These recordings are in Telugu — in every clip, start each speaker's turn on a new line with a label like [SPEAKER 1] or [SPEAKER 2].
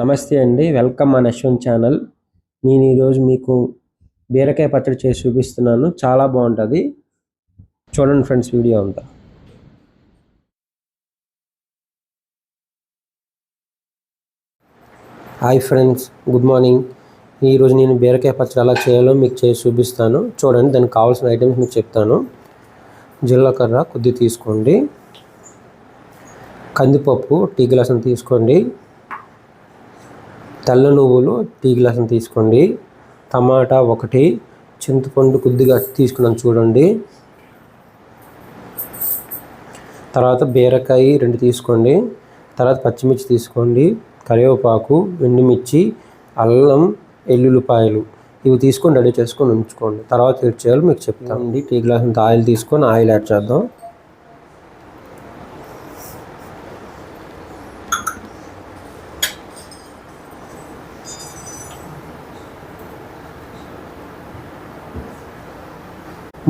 [SPEAKER 1] నమస్తే అండి. వెల్కమ్ మన అశ్వన్ ఛానల్. నేను ఈరోజు మీకు బీరకాయ పచ్చడి చేసి చూపిస్తున్నాను. చాలా బాగుంటుంది. చూడండి ఫ్రెండ్స్ వీడియో అంతా. Hi friends good morning. ఈరోజు నేను బీరకాయ పచ్చడి ఎలా చేయాలో మీకు చేసి చూపిస్తాను. చూడండి దానికి కావాల్సిన ఐటమ్స్ మీకు చెప్తాను. జీలకర్ర కొద్ది తీసుకోండి. కందిపప్పు టీ గ్లాసులు తీసుకోండి. తెల్ల నువ్వులు టీ గ్లాసులు తీసుకోండి. టమాటా ఒకటి చింతపండు కొద్దిగా తీసుకున్నాను చూడండి. తర్వాత బీరకాయ రెండు తీసుకోండి. తర్వాత పచ్చిమిర్చి తీసుకోండి. కరివేపాకు ఎండుమిర్చి అల్లం ఎల్లుల్లిపాయలు. ఇవి తీసుకొని రెడీ చేసుకొని ఉంచుకోండి. తర్వాత ఏడ్ చేయాలో మీకు చెప్తామండి టీ గ్లాస్ ఆయిల్ తీసుకొని ఆయిల్ యాడ్ చేద్దాం.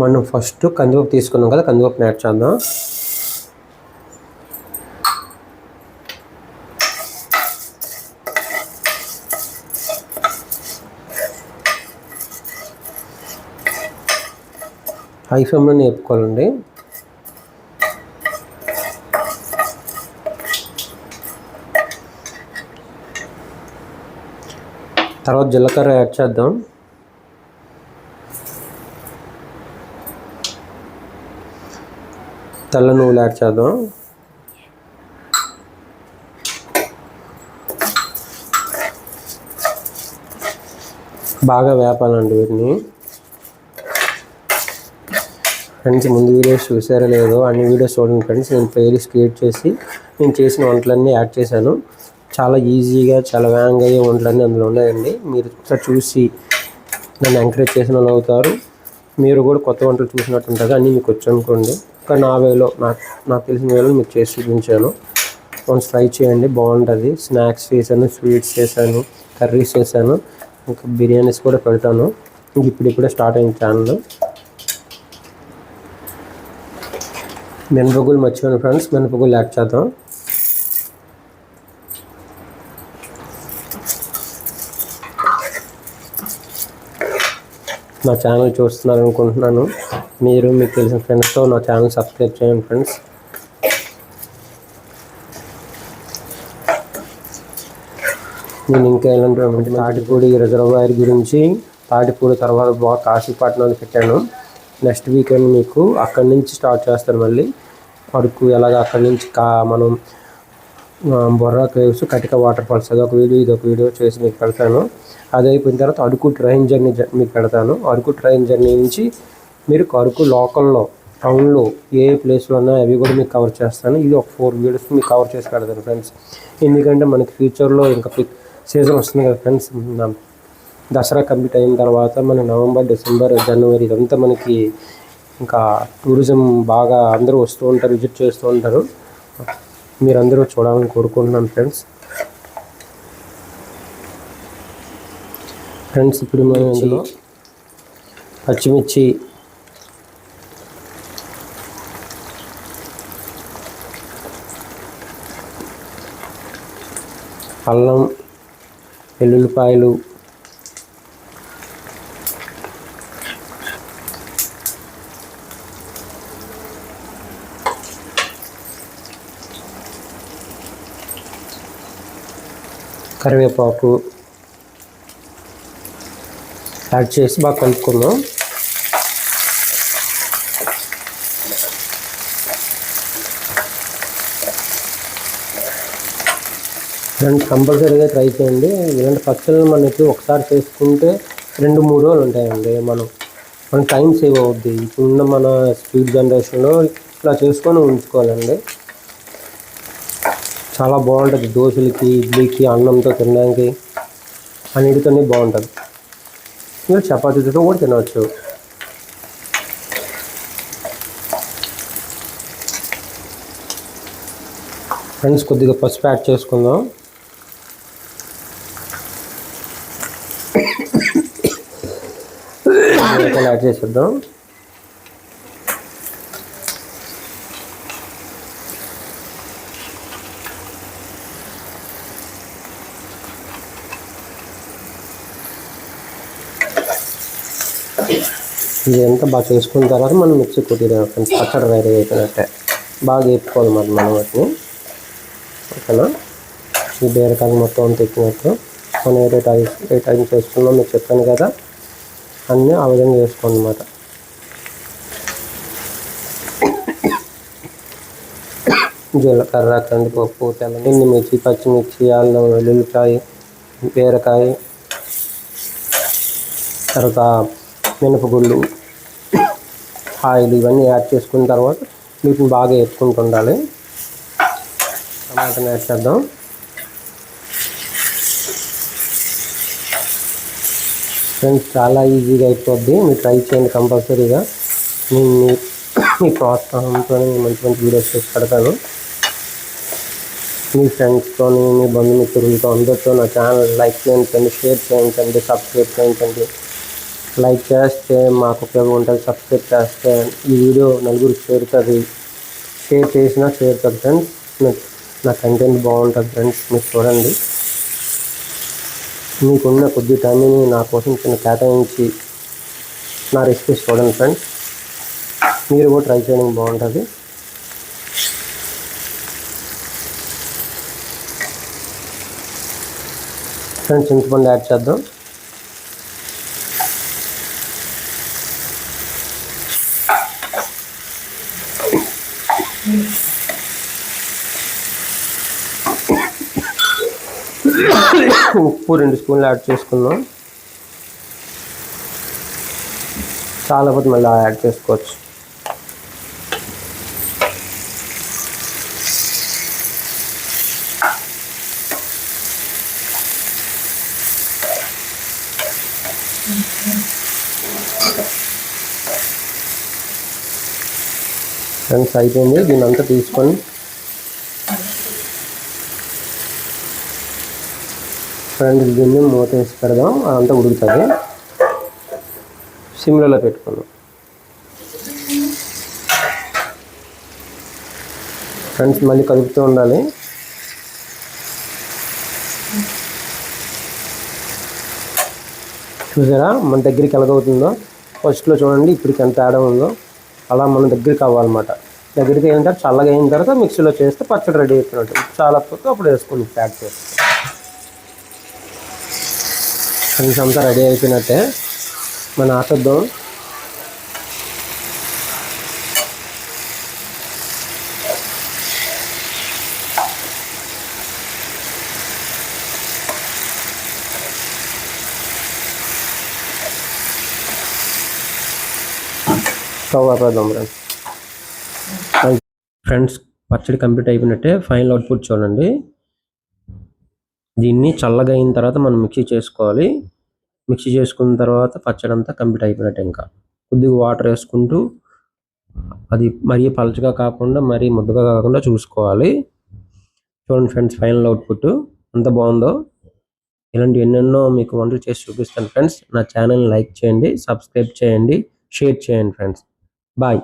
[SPEAKER 1] మనం ఫస్ట్ కందిపప్పు తీసుకున్నాం కదా కందిపప్పుని యాడ్ చేద్దాం. హై ఫ్లేమ్లో నేర్పుకోవాలండి తర్వాత జీలకర్ర యాడ్ చేద్దాం. తెల్ల నువ్వులు యాడ్ చేద్దాం. బాగా వేపాలండి వీటిని. ఫ్రెండ్స్ ముందు వీడియోస్ చూసారో లేదో అన్ని వీడియోస్ చూడండి ఫ్రెండ్స్. నేను ప్లేలిస్ట్ క్రియేట్ చేసి నేను చేసిన వంటలన్నీ యాడ్ చేశాను. చాలా ఈజీగా చాలా వేగంగా అయ్యే వంటలన్నీ అందులో ఉన్నాయండి. మీరు చూసి నన్ను ఎంకరేజ్ చేసిన వాళ్ళు అవుతారు. మీరు కూడా కొత్త వంటలు చూసినట్టు ఉంటుంది అన్నీ మీకు వచ్చి అనుకోండి. ఒక నా వేలో నాకు నాకు తెలిసిన వేలో మీకు చేసి చూపించాను. వన్స్ ట్రై చేయండి బాగుంటుంది. స్నాక్స్ చేశాను స్వీట్స్ చేశాను కర్రీస్ చేశాను. ఇంకా బిర్యానీస్ కూడా పెడతాను. ఇంక ఇప్పుడిప్పుడే స్టార్ట్ అయింది ఛానల్ మినపగులు మర్చిపోయాను ఫ్రెండ్స్ మినపగులు యాడ్ చేద్దాం. నా ఛానల్ చూస్తున్నారు అనుకుంటున్నాను. మీరు మీకు తెలిసిన ఫ్రెండ్స్తో నా ఛానల్ సబ్స్క్రైబ్ చేయండి ఫ్రెండ్స్. నేను ఇంకా ఎలాంటి తాటిపూడి రిజర్వాయర్ గురించి తాటిపూడి తర్వాత బాగా కాశీపట్నంలో పెట్టాను. నెక్స్ట్ వీకెండ్ మీకు అక్కడి నుంచి స్టార్ట్ చేస్తారు మళ్ళీ. అరకు ఎలాగ అక్కడి నుంచి కా మనం Borra caves Katika water falls అదొక వీడియో ఇదొక వీడియో చేసి మీకు పెడతాను. అది అయిపోయిన తర్వాత అరకు ట్రైన్ జర్నీ మీకు పెడతాను. అరకు ట్రైన్ జర్నీ నుంచి మీరు అరకు లోకల్లో టౌన్లో ఏ ప్లేస్లో ఉన్నాయో అవి కూడా మీకు కవర్ చేస్తాను. ఇది ఒక ఫోర్ వీడియోస్ మీకు కవర్ చేసి పెడతాను ఫ్రెండ్స్. ఎందుకంటే మనకి ఫ్యూచర్లో ఇంకా సీజన్ వస్తుంది కదా ఫ్రెండ్స్. దసరా కంప్లీట్ అయిన తర్వాత మన నవంబర్ డిసెంబర్ జనవరి ఇదంతా మనకి ఇంకా టూరిజం బాగా అందరూ వస్తూ ఉంటారు విజిట్ చేస్తూ ఉంటారు. మీరందరూ చూడాలని కోరుకుంటున్నాను ఫ్రెండ్స్. ఫ్రెండ్స్ ఇప్పుడు మనం ఇందులో పచ్చిమిర్చి అల్లం వెల్లుల్లిపాయలు కరివేపాకు యాడ్ చేసి బాగా కలుపుకుందాం. ఇలాంటి కంపల్సరీగా ట్రై చేయండి. ఇలాంటి పచ్చళ్ళు మనకి ఒకసారి చేసుకుంటే రెండు మూడు రోజులు ఉంటాయండి మనం. మన టైం సేవ్ అవుద్ది. ఇప్పుడున్న మన స్పీడ్ జనరేషన్లో ఇలా చేసుకొని ఉంచుకోవాలండి. చాలా బాగుంటుంది. దోశలకి ఇడ్లీకి అన్నంతో తినడానికి అన్నిటితోనే బాగుంటుంది. మీరు చపాతీతో కూడా తినవచ్చు. ఫ్రెండ్స్ కొద్దిగా పసుపు యాడ్ చేసుకుందాం. చేసేద్దాం. ఇదంతా బాగా చేసుకున్న తర్వాత మనం మిక్సీ కొట్టిదాం అక్కడ రెడీ అయిపోయినట్టే. బాగా వేపుకోవాలి మరి మనం వాటిని. ఓకేనా? ఈ బీరకాయ మొత్తం తిప్పినట్టు మనం ఏదైతే టైం వేసుకున్నాం మీకు చెప్పాను కదా. అన్నీ ఆ విధంగా చేసుకోండి అన్నమాట జీలకర్ర కందిపప్పు తెల్ల ఎండుమిర్చి పచ్చిమిర్చి అల్లం వెల్లుల్లికాయ బీరకాయ తర్వాత మినపగుళ్ళు ఆయిల్ ఇవన్నీ యాడ్ చేసుకున్న తర్వాత వీటిని బాగా వేసుకుంటూ ఉండాలి. టమాటాని యాడ్ చేద్దాం. ఫ్రెండ్స్ చాలా ఈజీగా అయిపోద్ది. మీరు ట్రై చేయండి కంపల్సరీగా. నేను మీ- మీ ప్రోత్సాహంతో మంచి మంచి వీడియోస్ చేసి పెడతాను. మీ ఫ్రెండ్స్తో మీ బంధుమిత్రులతో అందరితో నా ఛానల్ లైక్ చేయించండి షేర్ చేయించండి సబ్స్క్రైబ్ చేయించండి లైక్ చేస్తే మాకు ఉపయోగం ఉంటుంది. సబ్స్క్రైబ్ చేస్తే ఈ వీడియో నలుగురికి చేరుతుంది. షేర్ చేసినా చేరుతుంది ఫ్రెండ్స్ నా కంటెంట్ బాగుంటుంది ఫ్రెండ్స్ మీరు చూడండి. మీకున్న కొద్ది టైంని నా కోసం చిన్న కేటాయించి నా రెసిపీస్ చూడండి ఫ్రెండ్స్. మీరు కూడా ట్రై చేయడానికి బాగుంటుంది. ఫ్రెండ్స్ చింతపండు యాడ్ చేద్దాం. ఉప్పు రెండు స్పూన్లు యాడ్ చేసుకుందాం. చాలా పోతే మళ్ళీ యాడ్ చేసుకోవచ్చు. ఫ్రెండ్స్ అయిపోయింది. దీని అంతా తీసుకొని ఫ్రెండ్స్ దీన్ని మూత వేసి పెడదాం. అదంతా ఉడుకుతుంది. సిమ్లలో పెట్టుకుందాం. ఫ్రెండ్స్ మళ్ళీ కలుపుతూ ఉండాలి. చూసారా? మన దగ్గరికి ఎలాగవుతుందో? ఫస్ట్లో చూడండి ఇప్పటికి ఎంత తేడా ఉందో. అలా మన దగ్గరికి అవ్వాలన్నమాట. దగ్గరికి అయిన తర్వాత చల్లగా అయిన తర్వాత మిక్సీలో చేస్తే పచ్చడి రెడీ అయిపోయినట్టు. చాలా తక్కువ అప్పుడు వేసుకోండి ప్యాక్ చేస్తాం. ఫ్రెండ్స్ అంతా రెడీ అయిపోయినట్టే. మన ఆపేద్దాం. స్టవ్ ఆపేద్దాం ఫ్రెండ్స్ ఫ్రెండ్స్ పచ్చడి కంప్లీట్ అయిపోయినట్టే ఫైనల్ అవుట్పుట్ చూడండి. దీన్ని చల్లగా అయిన తర్వాత మనం మిక్సీ చేసుకోవాలి. మిక్సీ చేసుకున్న తర్వాత పచ్చడి అంతా కంప్లీట్ అయిపోయినట్టు ఇంకా. కొద్దిగా వాటర్ వేసుకుంటూ అది మరీ పలచగా కాకుండా మరీ ముద్దగా కాకుండా చూసుకోవాలి. చూడండి ఫ్రెండ్స్ ఫైనల్ అవుట్పుట్ ఎంత బాగుందో. ఇలాంటి ఎన్నెన్నో మీకు వంటలు చేసి చూపిస్తాను ఫ్రెండ్స్. నా ఛానల్ లైక్ చేయండి సబ్స్క్రైబ్ చేయండి షేర్ చేయండి ఫ్రెండ్స్. బాయ్.